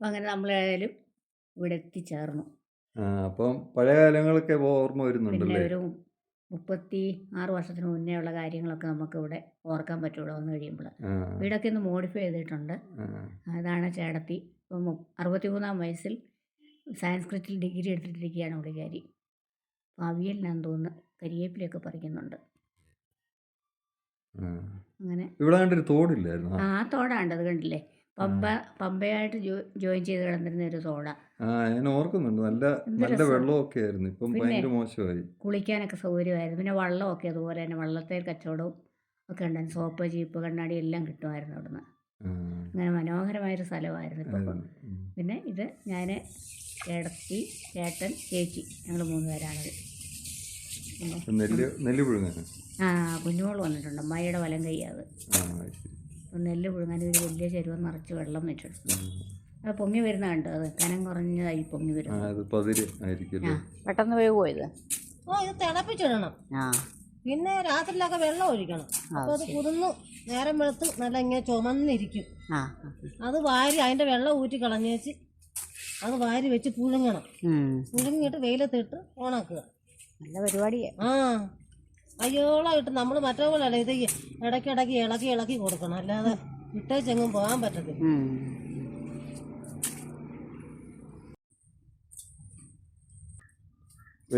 അപ്പം അങ്ങനെ നമ്മളേതായാലും ഇവിടെ എത്തിച്ചേർന്നു അപ്പം പഴയ കാലങ്ങളൊക്കെ ഓർമ്മ പിന്നെ വരുന്നുണ്ടല്ലേ ഒരു മുപ്പത്തി ആറ് വർഷത്തിന് മുന്നേ ഉള്ള കാര്യങ്ങളൊക്കെ നമുക്ക് ഇവിടെ ഓർക്കാൻ പറ്റുള്ളൂ വന്നു കഴിയുമ്പോൾ ആ. വീടൊക്കെ ഒന്ന് മോഡിഫൈ ചെയ്തിട്ടുണ്ട്. ആ. അതാണ് ചേടത്തി ഇപ്പം മു- അറുപത്തിമൂന്നാം വയസ്സിൽ സാൻസ്ക്രിറ്റിൽ ഡിഗ്രി എടുത്തിട്ടിരിക്കുകയാണ് പുള്ളിക്കാരി. അപ്പം അവിയലിനാന്ന് തോന്നുന്നു കരിയേപ്പിലൊക്കെ പറിക്കുന്നുണ്ട്. ആ. അങ്ങനെ. ഇവിടെ കണ്ടൊരു തോടില്ലായിരുന്നു? ആ തോടാണ്ട്. അത് കണ്ടില്ലേ? പമ്പ പമ്പയായിട്ട് ജോ ജോയിൻ ചെയ്ത് കിടന്നിരുന്ന ഒരു തോട ആ ഞാൻ ഓർക്കുന്നുണ്ട്. നല്ല എന്ത് നല്ല രസം. വെള്ളമൊക്കെ ആയിരുന്നു. ഇപ്പം പിന്നെ. ഭയങ്കര മോശമായി. കുളിക്കാനൊക്കെ സൗകര്യമായിരുന്നു. പിന്നെ വള്ളമൊക്കെ അതുപോലെ തന്നെ. വള്ളത്തെ കച്ചവടവും ഒക്കെ ഉണ്ടായിരുന്നു. സോപ്പ് ചീപ്പ് കണ്ണാടി എല്ലാം കിട്ടുമായിരുന്നു അവിടുന്ന്. ആ, അങ്ങനെ മനോഹരമായൊരു സ്ഥലമായിരുന്നു ഇപ്പോൾ ആയിരുന്നു. ഉം. പിന്നെ ഇത് ഞാൻ ചേട്ടത്തി ചേട്ടൻ ചേച്ചി ഞങ്ങൾ മൂന്ന് പേരാണത് പിന്നെ നെല്ല് നെല്ല് പുഴുങ്ങാൻ ആ കുഞ്ഞുമോൾ വന്നിട്ടുണ്ട്. അമ്മായിയുടെ വലം കൈ അത്. ആ ശരി. അപ്പം നെല്ല് പുഴുങ്ങാൻ ഒരു വലിയ ചരുവ നിറച്ച് വെള്ളം വെച്ചെടുക്കും. അത് പൊങ്ങി വരുന്ന കണ്ടോ അത്? കനം കുറഞ്ഞതായി പൊങ്ങി വരും പെട്ടെന്ന് വേഗമോ ഇത് ഓ ഇത് തിളപ്പിച്ചിടണം ആ. പിന്നെ രാത്രിയിലൊക്കെ വെള്ളം ഒഴിക്കണം. അപ്പോൾ അത് കുതിർന്ന് നേരം വെളുത്ത് നല്ല ഇങ്ങനെ ചുമന്നിരിക്കും. ആ അത് വാരി അതിന്റെ വെള്ളം ഊറ്റി കളഞ്ഞേച്ച് അത് വാരി വെച്ച് പുഴുങ്ങണം. പുഴുങ്ങിയിട്ട് വെയിലത്തിട്ട് ഓണാക്കുക. നല്ല പരിപാടിയാ. ആ. അയ്യോളം ഇട്ട് നമ്മൾ മറ്റേ പോലെ അല്ല ഇത് ഇടയ്ക്കിടയ്ക്ക് ഇളക്കി ഇളക്കി കൊടുക്കണം. അല്ലാതെ ഇട്ടേ ചെങ്ങും പോകാൻ പറ്റത്തില്ല.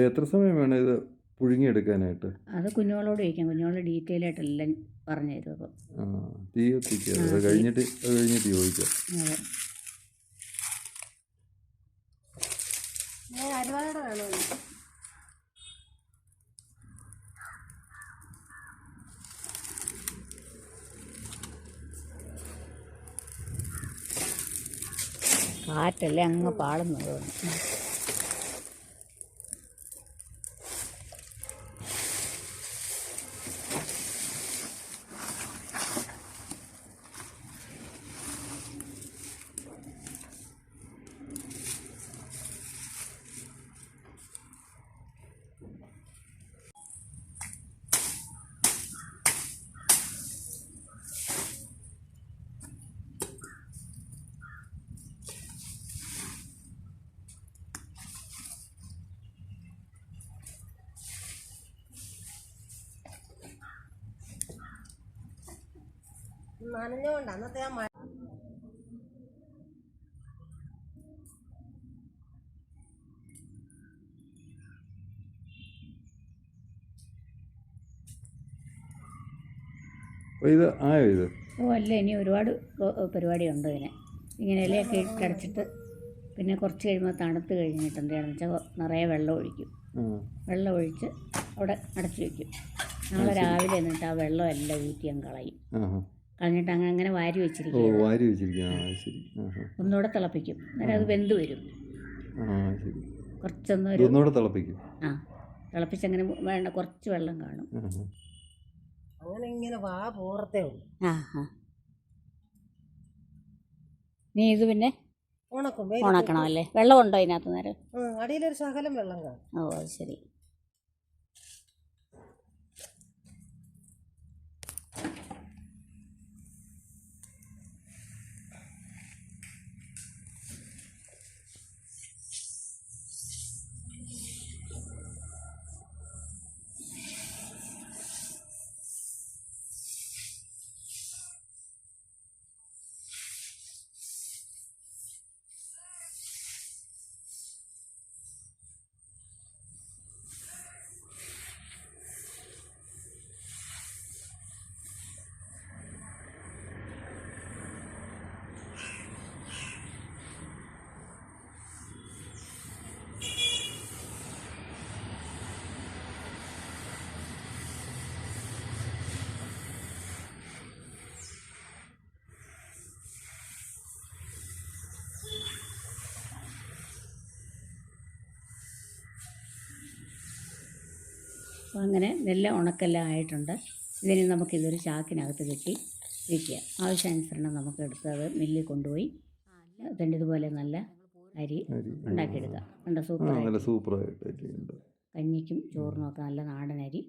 എത്ര സമയം വേണം ഇത് പുഴുങ്ങിയെടുക്കാനായിട്ട്? അത് കുഞ്ഞോളോട് ചോദിക്കാം. കുഞ്ഞുങ്ങൾ ഡീറ്റെയിൽ ആയിട്ട് എല്ലാം പറഞ്ഞു തരും അപ്പം. ആ തീ കത്തിക്കുക അത് കഴിഞ്ഞിട്ട് അത് കഴിഞ്ഞിട്ട് ചോദിക്കാം അതെ. അരുവാടെ വേണോ? കാറ്റല്ലേ അങ്ങ് പാടുന്നത്. നനഞ്ഞോണ്ട് അന്നത്തെ ആ മഴ അപ്പോൾ ഇത് ആയോ ഇത്? ഓ അല്ല ഇനി ഒരുപാട് പ്രോ- പരിപാടിയുണ്ട് ഇതിന്. ഇങ്ങനെ ഇലയൊക്കെ ഇട്ടടച്ചിട്ട് പിന്നെ കുറച്ച് കഴിയുമ്പോൾ തണുത്ത് കഴിഞ്ഞിട്ട് എന്താണെന്ന് വെച്ചാൽ നിറയെ വെള്ളം ഒഴിക്കും. വെള്ളം ഒഴിച്ച് അവിടെ അടച്ചു വയ്ക്കും നാളെ രാവിലെ എന്നിട്ട് ആ വെള്ളം എല്ലാം ഊറ്റി കളയും. കളഞ്ഞിട്ട് അങ്ങനെ അങ്ങനെ വാരി ഓ വെച്ചിരിക്കും വാരി വെച്ചിരിക്കുക ആ ശരി. ഒന്നുകൂടെ തിളപ്പിക്കും. അന്നേരം അത് വെന്ത് വരും. കുറച്ചൊന്നും ഒരു ഇതൊന്നുകൂടെ തിളപ്പിക്കും. ആ തിളപ്പിച്ചങ്ങനെ വേണ്ട കുറച്ച് വെള്ളം കാണും. അങ്ങനെ ഇങ്ങനെ വാ പോറത്തേ ഉള്ളൂ. ആ ആ നീ ഇത് പിന്നെ ഉണക്കും. ഉണക്കണം അല്ലേ? വെള്ളം ഉണ്ടോ അതിനകത്ത് നേരം? അടിയിലൊരു ശകലം വെള്ളം കാണും. ഓ അത് ശരി. അപ്പോൾ അങ്ങനെ നെല്ല് ഉണക്കെല്ലാം ആയിട്ടുണ്ട്. ഇതിന് നമുക്കിതൊരു ചാക്കിനകത്ത് കെട്ടി വയ്ക്കുക ആവശ്യാനുസരണം നമുക്ക് എടുത്ത് അത് മില്ലിൽ കൊണ്ടുപോയി ഇതുപോലെ നല്ല അരി ഉണ്ടാക്കിയെടുക്കുക കണ്ട? ആ സൂപ്പർ നല്ല സൂപ്പറായിട്ട് കഞ്ഞിക്കും ചോറിനും ഒക്കെ നല്ല നാടൻ അരി.